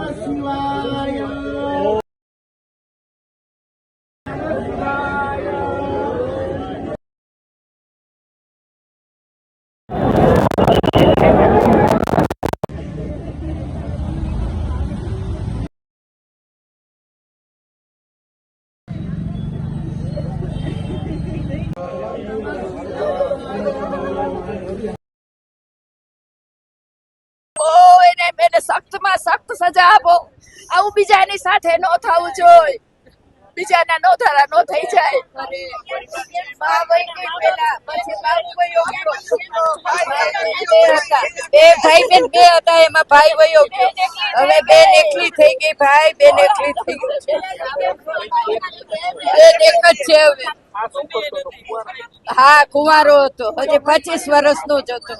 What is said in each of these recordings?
Namaskar. સખત સજા આપો. આવું બીજાની સાથે ન થવું જોઈએ બીજાના નો ધારા નો થઈ જાય. બે. ભાઈ બેન બે હતા, એમાં ભાઈ વયો ગયો. હવે બેન એકલી થઈ ગઈ, ભાઈ બેન એકલી થઈ ગઈ બેન એક જ છે હવે? હા, કુંવારો હતો. હજી પચીસ વર્ષ નો જ હતો.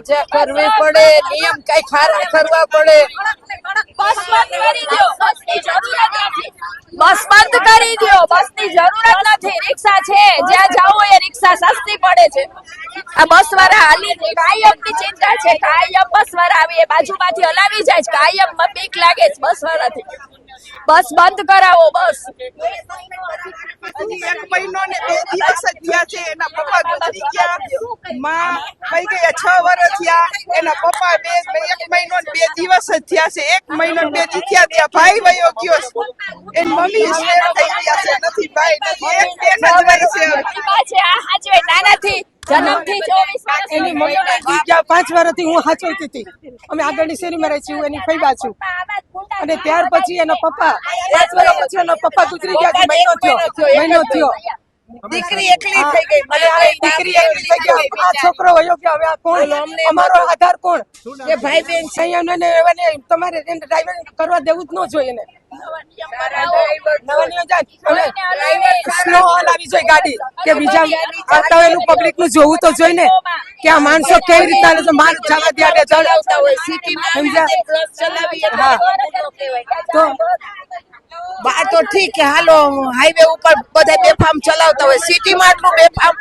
સજા કરવી પડે નિયમ કઈ ખારા કરવા પડે. બસ બંધ કરી દો. બસની જરૂરત નથી. બસ બંધ કરી દો. બસની જરૂરત નથી. રિક્ષા છે. જ્યાં જાવું એ રિક્ષા સસ્તી પડે છે. આ બસ વાળા હાલી કાયમની ચિંતા છે. કાયમ બસ વાળા આવી એ બાજુમાંથી હલાવી જાય છે. કાયમમાં બીક લાગે છે બસ વાળાથી બસ બંધ કરાવો બસ. એક મહિનો ને બે દિવસ જ થયા છે એના પપ્પા ગુજરી ગયા. માં થઈ ગયા છ વર્ષ થયા એના પપ્પા બે બે- એક મહિનો ને બે દિવસ જ થયા છે. એક મહિનો ને બે દી થયા ત્યાં ભાઈ વયો ગયો છે. એની મમ્મી શેર થઈ ગયા છે. નથી ભાઈ નથી. એક બેન જ રહી છે હવે. એમાં છે આ હાચવે નાનાથી જન્મથી ચોવીસ એની મમ્મી પાંચ વર્ષથી હું સાચવતી હતી. અમે આગળની શેરીમાં રહી છું એની ફૈબા છું. અને ત્યાર પછી એના પપ્પા પાંચ વર્ષ પછી એના પપ્પા ગુજરી ગયા મહિનો થયો? મહિનો થયો દીકરી એકલી થઈ ગઈ દીકરી એકલી થઈ ગઈ. આ છોકરો વયો ગયો હવે આ કોણ? અમારો આધાર કોણ? કે ભાઈ બેન એને તમારે ડ્રાઈવર કરવા દેવું જ ન જોઈએ એને સ્લો આવી જોઈએ ગાડી. કે બીજા આવતા હોય પબ્લિકનું જોવું તો જોઈ ને કે આ માણસો કેવી રીતના હાલે છે માર જવા દે ચલાવતા હોય. સિટીમાં સમજ્યા? હા. તો બા તો ઠીક હાલો હાઈવે ઉપર બધા બેફામ ચલાવતા હોય. સિટીમાં આટલું બેફામ